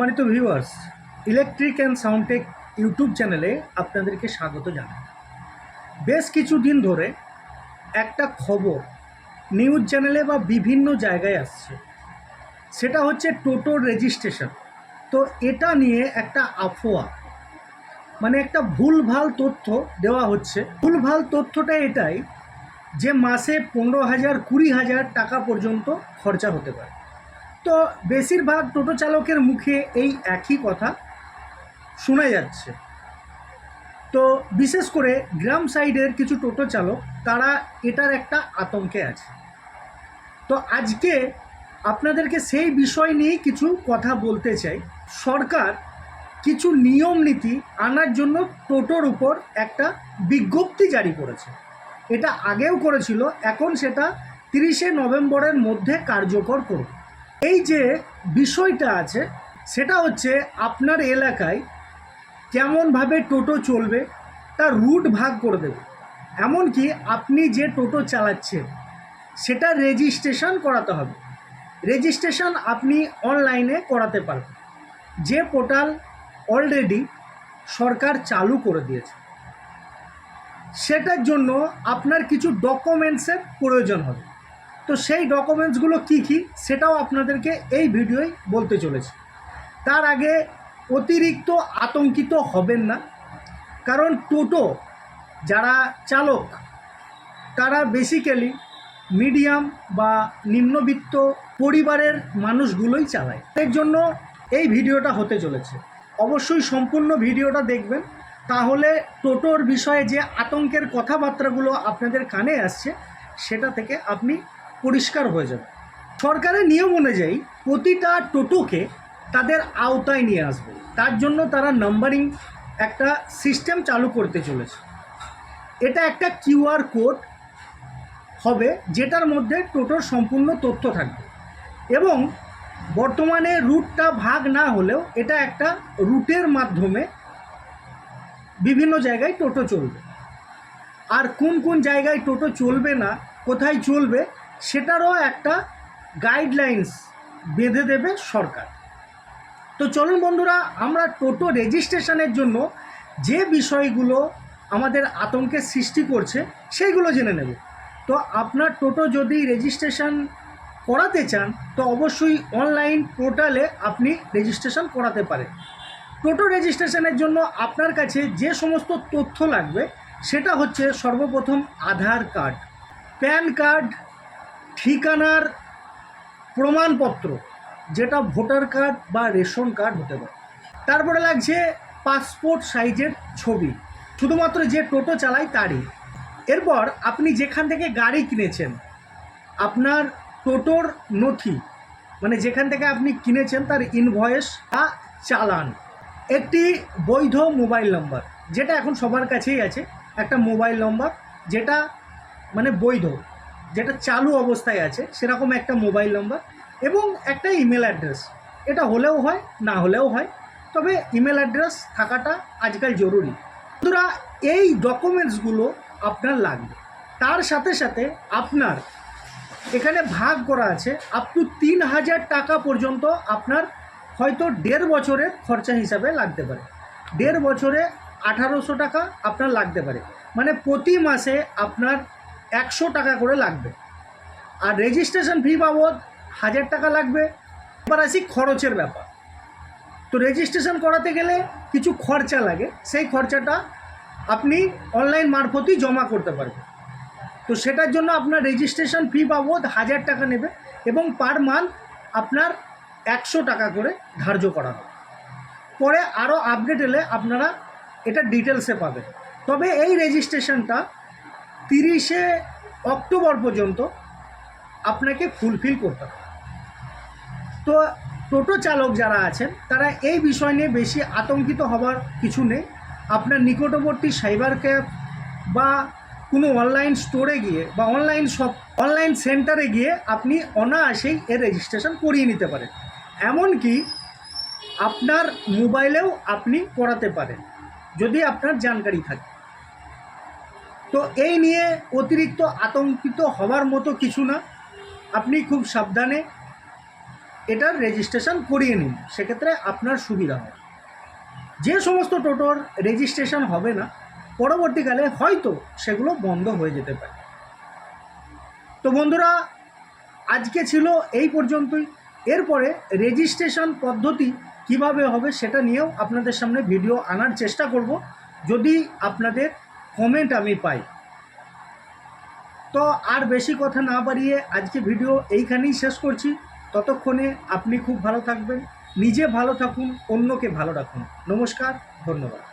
সম্মানিত viewers electric and soundtech YouTube চ্যানেলে আপনাদেরকে স্বাগত জানাই। বেশ কিছুদিন ধরে একটা খবর নিউজ চ্যানেলে বা বিভিন্ন জায়গায় আসছে। সেটা হচ্ছে টোটোর রেজিস্ট্রেশন তো এটা নিয়ে একটা আফোয়া মানে একটা ভুলভাল তথ্য দেওয়া হচ্ছে। ভুলভাল তথ্যটা এটাই যে মাসে পনেরো হাজার, কুড়ি হাজার টাকা পর্যন্ত খরচা হতে পারে। তো বেশিরভাগ টোটো চালকের মুখে এই একই কথা শোনা যাচ্ছে। তো বিশেষ করে গ্রাম সাইডের কিছু টোটো চালক, তারা এটার একটা আতঙ্কে আছে। তো আজকে আপনাদেরকে সেই বিষয় নিয়েই কিছু কথা বলতে চাই। সরকার কিছু নিয়ম নীতি আনার জন্য টোটোর উপর একটা বিজ্ঞপ্তি জারি করেছে। এটা আগেও করেছিল, এখন সেটা তিরিশে নভেম্বরের মধ্যে কার্যকর করবে। এই যে বিষয়টা আছে, সেটা হচ্ছে আপনার এলাকায় কেমনভাবে টোটো চলবে, তার রুট ভাগ করে দেবে। এমনকি আপনি যে টোটো চালাচ্ছেন, সেটা রেজিস্ট্রেশন করাতে হবে। রেজিস্ট্রেশন আপনি অনলাইনে করাতে পারবেন। যে পোর্টাল অলরেডি সরকার চালু করে দিয়েছে। সেটার জন্য আপনার কিছু ডকুমেন্টসের প্রয়োজন হবে। তো সেই ডকুমেন্টসগুলো কি কি সেটাও আপনাদেরকে এই ভিডিওয় বলতে চলেছি। তার আগে অতিরিক্ত আতঙ্কিত হবেন না, কারণ টোটো যারা চালক, তারা বেসিক্যালি মিডিয়াম বা নিম্নবিত্ত পরিবারের মানুষগুলোই চালায়। এর জন্য এই ভিডিওটা হতে চলেছে। অবশ্যই সম্পূর্ণ ভিডিওটা দেখবেন, তাহলে টোটোর বিষয়ে যে আতঙ্কের কথাবার্তাগুলো আপনাদের কানে আসছে, সেটা থেকে আপনি পরিষ্কার হয়ে যাবে। সরকারের নিয়ম অনুযায়ী প্রতিটা টোটোকে তাদের আওতায় নিয়ে আসবে। তার জন্য তারা নাম্বারিং একটা সিস্টেম চালু করতে চলেছে। এটা একটা কিউআর কোড হবে, যেটার মধ্যে টোটোর সম্পূর্ণ তথ্য থাকবে। এবং বর্তমানে রুটটা ভাগ না হলেও এটা একটা রুটের মাধ্যমে বিভিন্ন জায়গায় টোটো চলবে। আর কোন কোন জায়গায় টোটো চলবে না, কোথায় চলবে সেটারও একটা গাইডলাইন্স বেঁধে দেবে সরকার। তো চলুন বন্ধুরা, আমরা টোটো রেজিস্ট্রেশনের জন্য যে বিষয়গুলো আমাদের আতঙ্কের সৃষ্টি করছে, সেইগুলো জেনে নেব। তো আপনার টোটো যদি রেজিস্ট্রেশন করাতে চান, তো অবশ্যই অনলাইন পোর্টালে আপনি রেজিস্ট্রেশন করাতে পারেন। টোটো রেজিস্ট্রেশনের জন্য আপনার কাছে যে সমস্ত তথ্য লাগবে, সেটা হচ্ছে সর্বপ্রথম আধার কার্ড, প্যান কার্ড ঠিকানার প্রমাণপত্র, যেটা ভোটার কার্ড বা রেশন কার্ড হতে পারে। তারপরে লাগছে পাসপোর্ট সাইজের ছবি, শুধুমাত্র যে টোটো চালায় তারই। এরপর আপনি যেখান থেকে গাড়ি কিনেছেন, আপনার টোটোর নথি মানে যেখান থেকে আপনি কিনেছেন তার ইনভয়েস বা চালান। একটি বৈধ মোবাইল নম্বর, যেটা এখন সবার কাছেই আছে, একটা মোবাইল নম্বর, যেটা মানে বৈধ। যেটা চালু অবস্থায় আছে, সেরকম একটা মোবাইল নম্বর এবং একটা ইমেল অ্যাড্রেস এটা হলেও হয়, না হলেও হয়, তবে ইমেল অ্যাড্রেস থাকাটা আজকাল জরুরি। বন্ধুরা, এই ডকুমেন্টসগুলো আপনার লাগবে। তার সাথে সাথে আপনার এখানে ভাগ করা আছে আপ টু তিন হাজার টাকা পর্যন্ত আপনার হয়তো দেড় বছরের খরচা হিসাবে লাগতে পারে। দেড় বছরে আঠারোশো টাকা আপনার লাগতে পারে। মানে প্রতি মাসে আপনার একশো টাকা করে লাগবে। আর রেজিস্ট্রেশন ফি বাবদ হাজার টাকা লাগবে। এবার আসি খরচের ব্যাপার। তো রেজিস্ট্রেশন করাতে গেলে কিছু খরচা লাগে। সেই খরচাটা আপনি অনলাইন মারফতই জমা করতে পারবেন। তো সেটার জন্য আপনার রেজিস্ট্রেশন ফি বাবদ হাজার টাকা নেবে এবং পার মান্থ আপনার একশো টাকা করে ধার্য করা হবে। পরে আরও আপডেট এলে আপনারা এটা ডিটেলসে পাবেন। তবে এই রেজিস্ট্রেশনটা তিরিশে অক্টোবর পর্যন্ত আপনাকে ফুলফিল করতে হবে। তো টোটো চালক যারা আছেন, তারা এই বিষয় নিয়ে বেশি আতঙ্কিত হবার কিছু নেই। আপনার নিকটবর্তী সাইবার ক্যাব বা কোনো অনলাইন স্টোরে গিয়ে বা অনলাইন শপ অনলাইন সেন্টারে গিয়ে আপনি অনায়াসেই এর রেজিস্ট্রেশন করিয়ে নিতে পারেন। এমনকি আপনার মোবাইলেও আপনি করাতে পারেন, যদি আপনার জানকারি থাকে। তো এই নিয়ে অতিরিক্ত আতঙ্কিত হওয়ার মতো কিছু না। আপনি খুব সাবধানে এটার রেজিস্ট্রেশন করিয়ে নিন। সেক্ষেত্রে আপনার সুবিধা হয় যে সমস্ত টোটোর রেজিস্ট্রেশন হবে না, পরবর্তীকালে হয়তো সেগুলো বন্ধ হয়ে যেতে পারে। তো বন্ধুরা, আজকে ছিল এই পর্যন্তই। এরপরে রেজিস্ট্রেশন পদ্ধতি কীভাবে হবে সেটা নিয়েও আপনাদের সামনে ভিডিও আনার চেষ্টা করব। যদি আপনাদের কমেন্ট আমি পাই। তো আর বেশি কথা না বাড়িয়ে আজকে ভিডিও এইখানেই শেষ করছি। ততক্ষণে আপনি খুব ভালো থাকবেন, নিজে ভালো থাকুন, অন্যকে ভালো রাখুন। নমস্কার, ধন্যবাদ।